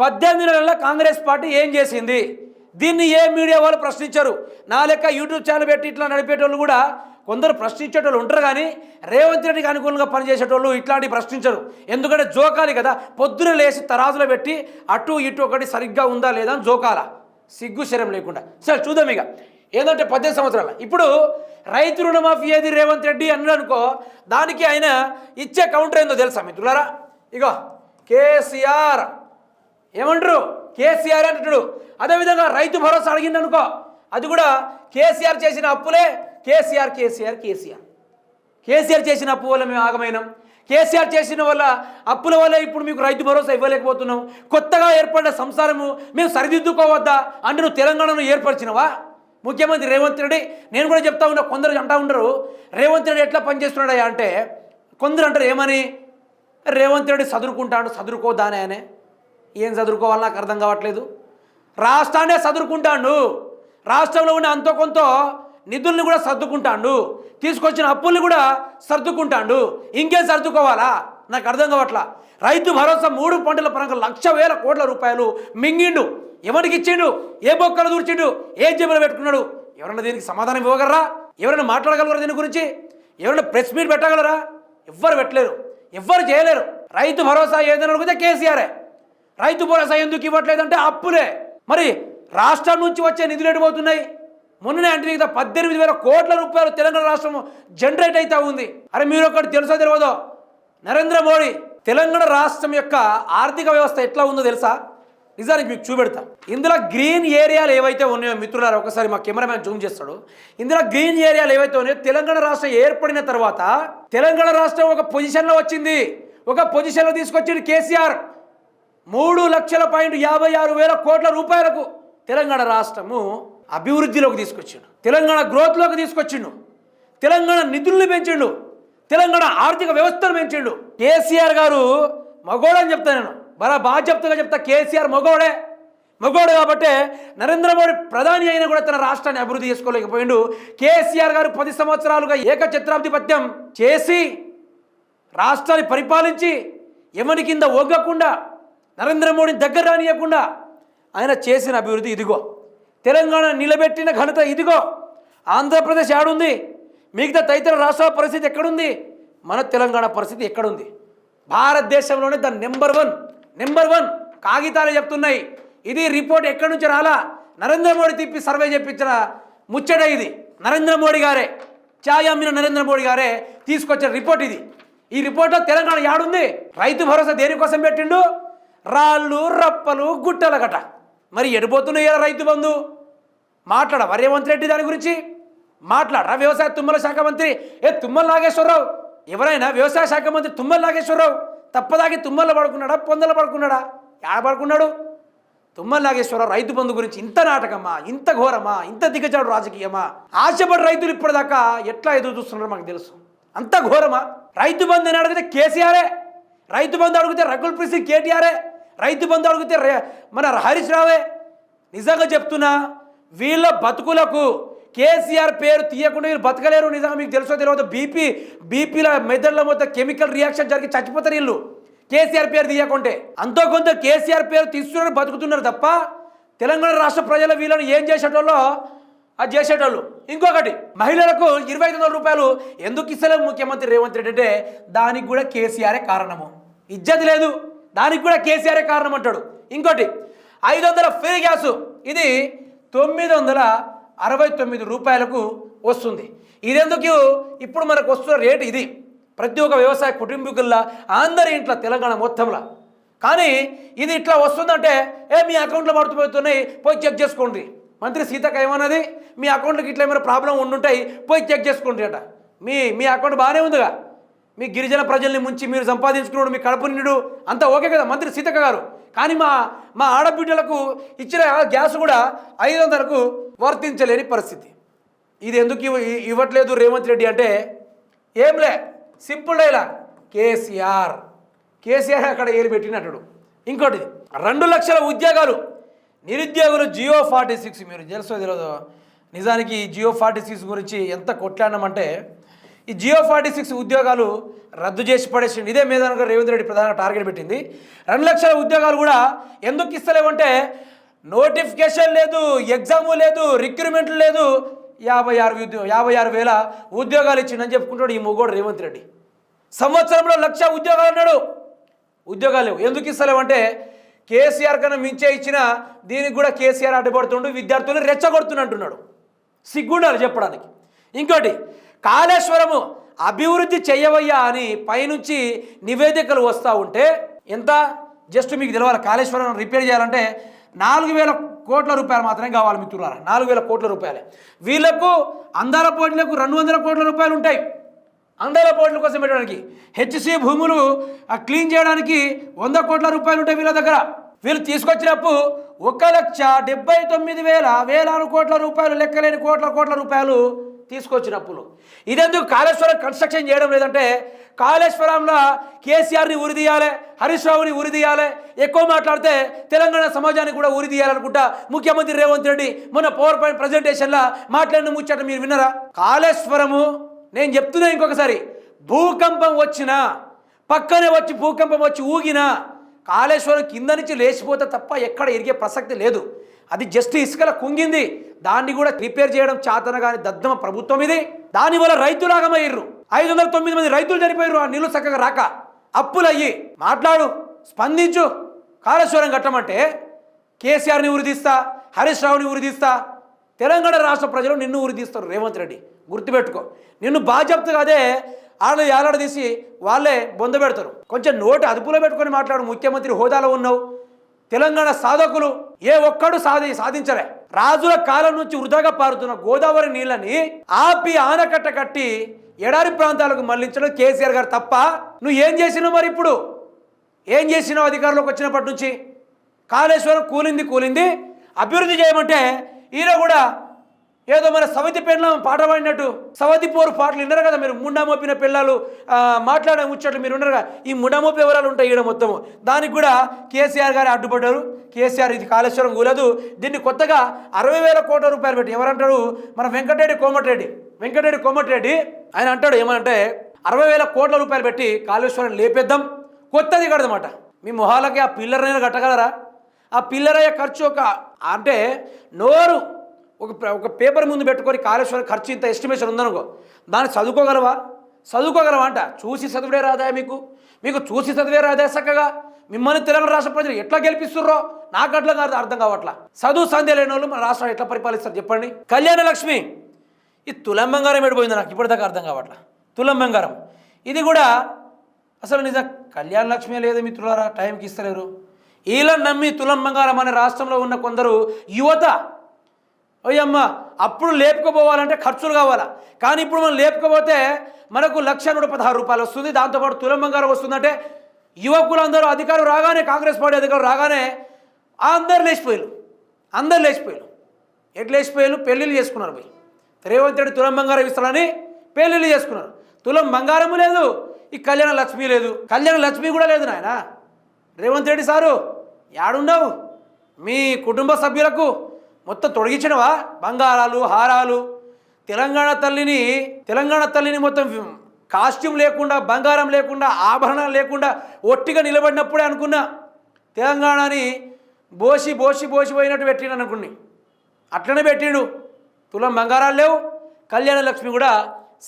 పద్దెనిమిది నెలల్లో కాంగ్రెస్ పార్టీ ఏం చేసింది? దీన్ని ఏ మీడియా వాళ్ళు ప్రశ్నించరు? నా లెక్క యూట్యూబ్ ఛానల్ పెట్టి ఇట్లా నడిపేటోళ్ళు కూడా కొందరు ప్రశ్నించేటోళ్ళు ఉంటారు కానీ రేవంత్ రెడ్డికి అనుకూలంగా పనిచేసేటోళ్ళు ఇట్లాంటివి ప్రశ్నించరు. ఎందుకంటే జోకాలి కదా పొద్దున లేచి తరాజులో పెట్టి అటు ఇటు ఒకటి సరిగ్గా ఉందా లేదా అని జోకాల. సిగ్గు శరం లేకుండా. సరే చూద్దాం ఇక. ఏంటంటే పద్దెనిమిది సంవత్సరాల. ఇప్పుడు రైతు రుణమాఫీ ఏది రేవంత్ రెడ్డి అన్నాడు అనుకో దానికి ఆయన ఇచ్చే కౌంటర్ ఏందో తెలుసా మిత్రులారా? ఇగో కేసీఆర్. ఏమంటారు? కేసీఆర్ అంటున్నాడు అదేవిధంగా రైతు భరోసా అడిగిందనుకో అది కూడా కేసీఆర్ చేసిన అప్పులే కేసీఆర్ కేసీఆర్ కేసీఆర్. కేసీఆర్ చేసిన అప్పు వల్ల మేము ఆగమైనాం. కేసీఆర్ చేసిన వల్ల అప్పుల వల్ల ఇప్పుడు మీకు రైతు భరోసా ఇవ్వలేకపోతున్నాం. కొత్తగా ఏర్పడిన సంసారము మేము సరిదిద్దుకోవద్దా? అంటే నువ్వు తెలంగాణను ఏర్పరిచినవా? ముఖ్యమంత్రి రేవంత్ రెడ్డి నేను కూడా చెప్తా ఉన్నా కొందరు అంటా ఉండరు. రేవంత్ రెడ్డి ఎట్లా పనిచేస్తున్నాడా అంటే కొందరు అంటారు ఏమని? రేవంత్ రెడ్డి చదువుకుంటాడు చదువుకోదానే అనే. ఏం చదువుకోవాలి నాకు అర్థం కావట్లేదు? రాష్ట్రాన్నే చదువుకుంటాడు రాష్ట్రంలో ఉన్న అంతో కొంత నిధుల్ని కూడా సర్దుకుంటాడు. తీసుకొచ్చిన అప్పుల్ని కూడా సర్దుకుంటాడు. ఇంకేం సర్దుకోవాలా? నాకు అర్థం కావట్లా. రైతు భరోసా మూడు పంటల పరంగా లక్ష వేల కోట్ల రూపాయలు మింగిండు. ఎవరికి ఇచ్చిండు? ఏ బొక్కలు దూర్చిండు? ఏ జేబులో పెట్టుకున్నాడు? ఎవరైనా దీనికి సమాధానం ఇవ్వగలరా? ఎవరైనా మాట్లాడగలరా దీని గురించి? ఎవరైనా ప్రెస్ మీట్ పెట్టగలరా? ఎవ్వరు పెట్టలేరు. ఎవ్వరు చేయలేరు. రైతు భరోసా ఏదైనా అడిగితే కేసీఆరే. రైతు భరోసా ఎందుకు ఇవ్వట్లేదంటే అప్పులే. మరి రాష్ట్రం నుంచి వచ్చే నిధులు ఎడిపోతున్నాయి మొన్ననే అంటే మిగతా పద్దెనిమిది వేల కోట్ల రూపాయలు తెలంగాణ రాష్ట్రం జనరేట్ అయితే ఉంది. అరే మీరు ఒకటి తెలుసా తెలియదో నరేంద్ర మోడీ తెలంగాణ రాష్ట్రం యొక్క ఆర్థిక వ్యవస్థ ఎట్లా ఉందో తెలుసా? నిజానికి మీకు చూపెడతా. ఇందులో గ్రీన్ ఏరియాలు ఏవైతే ఉన్నాయో మిత్రులారా ఒకసారి మా కెమెరామ్యాన్ జూమ్ చేస్తాడు. ఇందులో గ్రీన్ ఏరియాలు ఏవైతే ఉన్నాయో తెలంగాణ రాష్ట్రం ఏర్పడిన తర్వాత తెలంగాణ రాష్ట్రం ఒక పొజిషన్లో వచ్చింది. ఒక పొజిషన్లో తీసుకొచ్చింది కేసీఆర్. మూడు లక్షల పాయింట్ యాభై ఆరు వేల కోట్ల రూపాయలకు తెలంగాణ రాష్ట్రము అభివృద్ధిలోకి తీసుకొచ్చిండు. తెలంగాణ గ్రోత్లోకి తీసుకొచ్చిండు. తెలంగాణ నిధుల్ని పెంచిండు. తెలంగాణ ఆర్థిక వ్యవస్థను పెంచిండు. కేసీఆర్ గారు మగోడని చెప్తా నేను. బలా బాగా చెప్తా కేసీఆర్ మగోడే. మగోడు కాబట్టే నరేంద్ర మోడీ ప్రధాని అయినా కూడా తన రాష్ట్రాన్ని అభివృద్ధి చేసుకోలేకపోయిండు. కేసీఆర్ గారు పది సంవత్సరాలుగా ఏకఛత్రాధిపత్యం చేసి రాష్ట్రాన్ని పరిపాలించి ఎవరి కింద ఒగ్గకుండా నరేంద్ర మోడీని దగ్గర రానియకుండా ఆయన చేసిన అభివృద్ధి ఇదిగో. తెలంగాణ నిలబెట్టిన ఘనత ఇదిగో. ఆంధ్రప్రదేశ్ ఆడుంది. మిగతా తదితర రాష్ట్రాల పరిస్థితి ఎక్కడుంది? మన తెలంగాణ పరిస్థితి ఎక్కడుంది? భారతదేశంలోనే the number one number one కాగితాలు చెప్తున్నాయి. ఇది రిపోర్ట్ ఎక్కడి నుంచి రాలా? నరేంద్ర మోడీ తిప్పి సర్వే చేయించిన ముచ్చట ఇది. నరేంద్ర మోడీ గారే ఛాయ్ అమ్మిన నరేంద్ర మోడీ గారే తీసుకొచ్చిన రిపోర్ట్ ఇది. ఈ రిపోర్ట్లో తెలంగాణ యాడుంది రైతు భరోసా దేనికోసం పెట్టిండు? రాళ్ళు రప్పలు గుట్టల గట. మరి ఎడిపోతున్నాయి రైతు బంధు? మాట్లాడ రేవంత్ రెడ్డి దాని గురించి. మాట్లాడరా వ్యవసాయ తుమ్మల శాఖ మంత్రి. ఏ తుమ్మల నాగేశ్వరరావు? ఎవరైనా వ్యవసాయ శాఖ మంత్రి తుమ్మల నాగేశ్వరరావు? తప్పదాగి తుమ్మల పడుకున్నాడా పొందల పడుకున్నాడా? ఏడ పడుకున్నాడు? తుమ్మల నాగేశ్వరరావు రైతు బంధు గురించి ఇంత నాటకమా ఇంత ఘోరమా ఇంత దిగజాడు రాజకీయమా? ఆశపడి రైతులు ఇప్పటిదాకా ఎట్లా ఎదురు చూస్తున్నారో మాకు తెలుసు. అంత ఘోరమా? రైతు బంధు అని అడిగితే కేసీఆరే. రైతు బంధు అడిగితే రకుల్ ప్రీతి కేటీఆరే. రైతు బంధు అడిగితే రే- మన హరీష్ రావే నిజంగా చెప్తున్నా వీళ్ళ బతుకులకు కేసీఆర్ పేరు తీయకుండా వీళ్ళు బతకలేరు నిజంగా మీకు తెలుసో తెలియదు బీపీ బీపీల మెదడులో మొత్తం కెమికల్ రియాక్షన్ జరిగి చచ్చిపోతారు వీళ్ళు. కేసీఆర్ పేరు తీయకుంటే. అంతో కొంత కేసీఆర్ పేరు తీసుకున్నారు బతుకుతున్నారు తప్ప తెలంగాణ రాష్ట్ర ప్రజల వీళ్ళని ఏం చేసేటోళ్ళో? అది చేసేటోళ్ళు. ఇంకొకటి మహిళలకు ఇరవై ఐదు వందల రూపాయలు ఎందుకు ఇస్తలేదు ముఖ్యమంత్రి రేవంత్ రెడ్డి అంటే దానికి కూడా కేసీఆరే కారణము. ఇజ్జత్ లేదు. దానికి కూడా కేసీఆరే కారణం అంటాడు ఇంకోటి ఐదు వందల ఫ్రీ గ్యాసు. ఇది తొమ్మిది వందల అరవై తొమ్మిది రూపాయలకు వస్తుంది. ఇదెందుకు? ఇప్పుడు మనకు వస్తున్న రేటు ఇది. ప్రతి ఒక్క వ్యవసాయ కుటుంబీకుల్లా అందరి ఇంట్లో తెలంగాణ మొత్తంలో. కానీ ఇది ఇట్లా వస్తుందంటే ఏ మీ అకౌంట్లో పడుతుపోతున్నాయి పోయి చెక్ చేసుకోండి. మంత్రి సీతక్క ఏమన్నది? మీ అకౌంట్కి ఇట్లా ఏమైనా ప్రాబ్లం ఉండుంటాయి పోయి చెక్ చేసుకోండి అట. మీ మీ అకౌంట్ బాగానే ఉందిగా? మీ గిరిజన ప్రజల్ని ముంచి మీరు సంపాదించుకున్నాడు మీ కడుపు నిండు. అంతా ఓకే కదా మంత్రి సీతక్క గారు. కానీ మా మా ఆడబిడ్డలకు ఇచ్చిన గ్యాస్ కూడా ఐదు వందలకు వర్తించలేని పరిస్థితి. ఇది ఎందుకు ఇవ్వ- ఇవ్వట్లేదు రేవంత్ రెడ్డి అంటే ఏంలే సింపుల్ డైలాగ్. కేసీఆర్ కేసీఆర్ అక్కడ ఏలు పెట్టినట్టుడు. ఇంకోటి రెండు లక్షల ఉద్యోగాలు. నిరుద్యోగులు జియో ఫార్టీ సిక్స్ మీరు తెలుసో తెలియదు నిజానికి ఈ జియో ఫార్టీ సిక్స్ గురించి ఎంత కొట్లాడమంటే ఈ జియో ఫార్టీ సిక్స్ ఉద్యోగాలు రద్దు చేసి పడేసింది. ఇదే మీద రేవంత్ రెడ్డి ప్రధాన టార్గెట్ పెట్టింది. రెండు లక్షల ఉద్యోగాలు కూడా ఎందుకు ఇస్తలేవంటే నోటిఫికేషన్ లేదు ఎగ్జాము లేదు రిక్రూట్మెంట్ లేదు. యాభై ఆరు ఉద్యోగ యాభై ఆరు వేల ఉద్యోగాలు ఇచ్చిండని చెప్పుకుంటాడు ఈ మొగోడు రేవంత్ రెడ్డి. సంవత్సరంలో లక్ష ఉద్యోగాలు అన్నాడు. ఉద్యోగాలు లేవు. ఎందుకు ఇస్తలేవంటే కేసీఆర్ కన్నా మించే ఇచ్చిన దీనికి కూడా కేసీఆర్ అడ్డుపడుతుండు విద్యార్థులు రెచ్చగొడుతున్నట్టున్నాడు సిగ్గుండాలి చెప్పడానికి. ఇంకోటి కాళేశ్వరము అభివృద్ధి చేయవయ్యా అని పైనుంచి నివేదికలు వస్తూ ఉంటే ఎంత? జస్ట్ మీకు తెలవాలి కాళేశ్వరం రిపేర్ చేయాలంటే నాలుగు వేల కోట్ల రూపాయలు మాత్రమే కావాలి మిత్రులారా. నాలుగు వేల కోట్ల రూపాయలే. వీళ్ళకు అందాల పోటీలకు రెండు వందల కోట్ల రూపాయలు ఉంటాయి. అందాల పోటీల కోసం పెట్టడానికి. హెచ్సి భూములు ఆ క్లీన్ చేయడానికి వంద కోట్ల రూపాయలు ఉంటాయి వీళ్ళ దగ్గర. వీళ్ళు తీసుకొచ్చినప్పుడు ఒక లక్ష డెబ్బై తొమ్మిది వేల వేలాది కోట్ల రూపాయలు లెక్కలేని కోట్ల కోట్ల రూపాయలు తీసుకొచ్చినప్పుడు. ఇదెందుకు కాళేశ్వరం కన్స్ట్రక్షన్ చేయడం లేదంటే కాళేశ్వరంలో కేసీఆర్ని ఉరిదీయాలి హరీష్ రావుని ఉరిదీయాలి ఎక్కువ మాట్లాడితే తెలంగాణ సమాజానికి కూడా ఉరిదీయాలనుకుంటా ముఖ్యమంత్రి రేవంత్ రెడ్డి మొన్న పవర్ పాయింట్ ప్రజెంటేషన్లో మాట్లాడిన ముచ్చట మీరు విన్నారా? కాళేశ్వరము నేను చెప్తున్నా ఇంకొకసారి భూకంపం వచ్చినా పక్కనే వచ్చి భూకంపం వచ్చి ఊగినా కాళేశ్వరం కింద నుంచి లేచిపోతే తప్ప ఎక్కడ ఎరిగే ప్రసక్తి లేదు. అది జస్ట్ ఇసుకల కుంగింది. దాన్ని కూడా రిపేర్ చేయడం చాతన కాని దద్దమ ప్రభుత్వం ఇది. దానివల్ల రైతులాగమయ్యారు ఐదు వందల తొమ్మిది మంది రైతులు చనిపోయారు ఆ నీళ్ళు చక్కగా రాక. అప్పులయ్యి. మాట్లాడు. స్పందించు. కాళేశ్వరం కట్టమంటే కేసీఆర్ని ఉరిదీస్తా హరీష్ రావుని ఉరిదీస్తా తెలంగాణ రాష్ట్ర ప్రజలు నిన్ను ఉరిదీస్తారు రేవంత్ రెడ్డి. గుర్తుపెట్టుకో. నిన్ను బాధ్యతగా అదే వాళ్ళు ఏలాడదీసి వాళ్ళే బొంద పెడతారు. కొంచెం నోటి అదుపులో పెట్టుకొని మాట్లాడు. ముఖ్యమంత్రి హోదాలో ఉన్నావు. తెలంగాణ సాధకులు ఏ ఒక్కడు సాధి సాధించలే. రాజుల కాలం నుంచి వృధాగా పారుతున్న గోదావరి నీళ్ళని ఆపి ఆనకట్ట కట్టి ఎడారి ప్రాంతాలకు మళ్ళించడం కేసీఆర్ గారు తప్ప నువ్వు ఏం చేసినావు మరి ఇప్పుడు? ఏం చేసినావు అధికారంలోకి వచ్చినప్పటి నుంచి? కాళేశ్వరం కూలింది కూలింది. అభివృద్ధి చేయమంటే ఈయన కూడా ఏదో మన సవతి పెళ్ళం పాట పాడినట్టు. సవతి పోరు పాటలు విన్నారు కదా మీరు. ముండా మోపిన పిల్లలు మాట్లాడే ముచ్చట్లు మీరు ఉన్నారు కదా ఈ ముండా మోపి వివరాలు ఉంటాయి ఈడ మొత్తము దానికి కూడా కేసీఆర్ గారు అడ్డుపడ్డారు. కేసీఆర్ ఇది కాళేశ్వరం కూలదు దీన్ని కొత్తగా అరవై వేల కోట్ల రూపాయలు పెట్టి ఎవరంటాడు మన వెంకటరెడ్డి కోమటిరెడ్డి. వెంకటరెడ్డి కోమటిరెడ్డి ఆయన అంటాడు ఏమనంటే అరవై వేల కోట్ల రూపాయలు పెట్టి కాళేశ్వరం లేపేద్దాం. కొత్తది కడదమాట మీ మొహాలకి ఆ పిల్లర్నైనా కట్టగలరా? ఆ పిల్లర్ అయ్యే ఖర్చు ఒక అంటే నోరు ఒక ఒక పేపర్ ముందు పెట్టుకొని కాళేశ్వరం ఖర్చు ఇంత ఎస్టిమేషన్ ఉందనుకో దాన్ని చదువుకోగలవా? చదువుకోగలవా అంట. చూసి చదివే రాదా మీకు? మీకు చూసి చదివే రాదా చక్కగా? మిమ్మల్ని తెలంగాణ రాష్ట్ర ప్రజలు ఎట్లా గెలిపిస్తుర్రో నాకు అట్లా కాదు అర్థం కావట్లా. చదువు సంధ్య లేని వాళ్ళు మన రాష్ట్రం ఎట్లా పరిపాలిస్తారు చెప్పండి? కళ్యాణ లక్ష్మి ఈ తులం బంగారం ఎడిపోయింది నాకు ఇప్పటిదాకా అర్థం కావట్లా. తులం బంగారం. ఇది కూడా అసలు నిజం. కళ్యాణ లక్ష్మి లేదు మిత్రులారా టైంకి ఇస్తలేరు. వీళ్ళని నమ్మి తులం బంగారం అనే రాష్ట్రంలో ఉన్న కొందరు యువత అయ్యమ్మ అప్పుడు లేపుకోపోవాలంటే ఖర్చులు కావాలా? కానీ ఇప్పుడు మనం లేపుకోపోతే మనకు లక్ష నూట పదహారు రూపాయలు వస్తుంది. దాంతోపాటు తులం బంగారం వస్తుందంటే యువకులందరూ అధికారులు రాగానే కాంగ్రెస్ పార్టీ అధికారులు రాగానే అందరు లేచిపోయారు అందరు లేచిపోయారు ఎట్లా లేచిపోయారు పెళ్ళిళ్ళు చేసుకున్నారు పోయి. రేవంత్ రెడ్డి తులం బంగారం ఇస్తాడని పెళ్ళిళ్ళు చేసుకున్నారు. తులం బంగారము లేదు ఈ కళ్యాణ లక్ష్మి లేదు. కళ్యాణ లక్ష్మి కూడా లేదు నాయన. రేవంత్ రెడ్డి సారు యాడున్నావు? మీ కుటుంబ సభ్యులకు మొత్తం తొడిగించినవా? బంగారాలు హారాలు. తెలంగాణ తల్లిని తెలంగాణ తల్లిని మొత్తం కాస్ట్యూమ్ లేకుండా బంగారం లేకుండా ఆభరణాలు లేకుండా ఒట్టిగా నిలబడినప్పుడే అనుకున్నా. తెలంగాణని బోసి బోసి బోసి పోయినట్టు పెట్టిండు అనుకుని. అట్లనే పెట్టిండు. తులం బంగారాలు లేవు. కళ్యాణ లక్ష్మి కూడా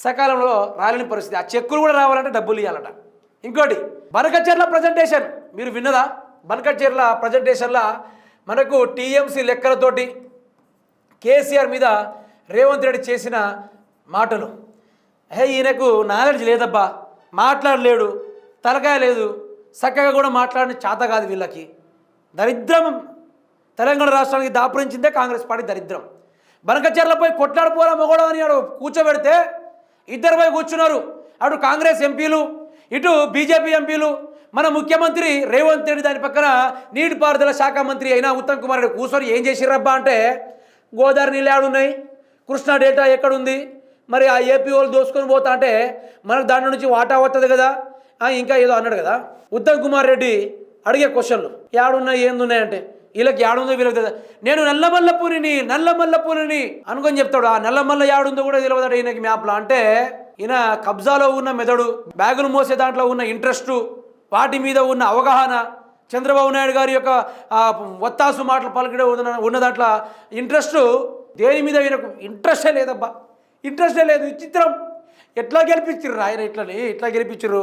సకాలంలో రాలేని పరిస్థితి. ఆ చెక్కులు కూడా రావాలంటే డబ్బులు ఇవ్వాలట ఇంకోటి బనకచెర్ల ప్రజెంటేషన్ మీరు విన్నదా? బనకచెర్ల ప్రజెంటేషన్లో మనకు టీఎంసీ లెక్కలతోటి కేసీఆర్ మీద రేవంత్ రెడ్డి చేసిన మాటలు. హే ఈయనకు నాలెడ్జ్ లేదబ్బా మాట్లాడలేడు తలకాయ లేదు చక్కగా కూడా మాట్లాడిన చేత కాదు వీళ్ళకి. దరిద్రం తెలంగాణ రాష్ట్రానికి దాపురించిందే కాంగ్రెస్ పార్టీ దరిద్రం. బనకచర్లపై కొట్లాడిపోరా మొగడం అని ఆడు కూర్చోబెడితే ఇద్దరు పోయి కూర్చున్నారు. అటు కాంగ్రెస్ ఎంపీలు ఇటు బీజేపీ ఎంపీలు మన ముఖ్యమంత్రి రేవంత్ రెడ్డి దాని పక్కన నీటిపారుదల శాఖ మంత్రి అయినా ఉత్తమ్ కుమార్ రెడ్డి కూర్చొని ఏం చేసిరబ్బా అంటే గోదావరి నీళ్ళు ఏడున్నాయి కృష్ణా డేటా ఎక్కడుంది? మరి ఆ ఏపీ వాళ్ళు దోసుకొని పోతా అంటే మనకు దాని నుంచి వాటా వస్తుంది కదా? ఇంకా ఏదో అన్నాడు కదా? ఉత్తమ్ కుమార్ రెడ్డి అడిగే క్వశ్చన్లు. ఏడున్నాయి ఏందున్నాయంటే వీళ్ళకి ఏడుందో వీళ్ళకి తెలియదు నేను నల్లమల్ల పూరిని నల్లమల్ల పూరిని అనుకొని చెప్తాడు. ఆ నల్లమల్ల ఏడుందో కూడా తెలియదు ఈయనకి మ్యాప్లో. అంటే ఈయన కబ్జాలో ఉన్న మెదడు బ్యాగులు మోసే దాంట్లో ఉన్న ఇంట్రెస్ట్ వాటి మీద ఉన్న అవగాహన చంద్రబాబు నాయుడు గారి యొక్క వత్తాసు ఒత్తాసు మాటలు పలకడే ఉన్న ఉన్న దాంట్లో ఇంట్రెస్ట్ దేని మీద ఈయనకు ఇంట్రెస్టే లేదబ్బా. ఇంట్రెస్టే లేదు. విచిత్రం ఎట్లా గెలిపించారు ఆయన ఇట్లని? ఇట్లా గెలిపించారు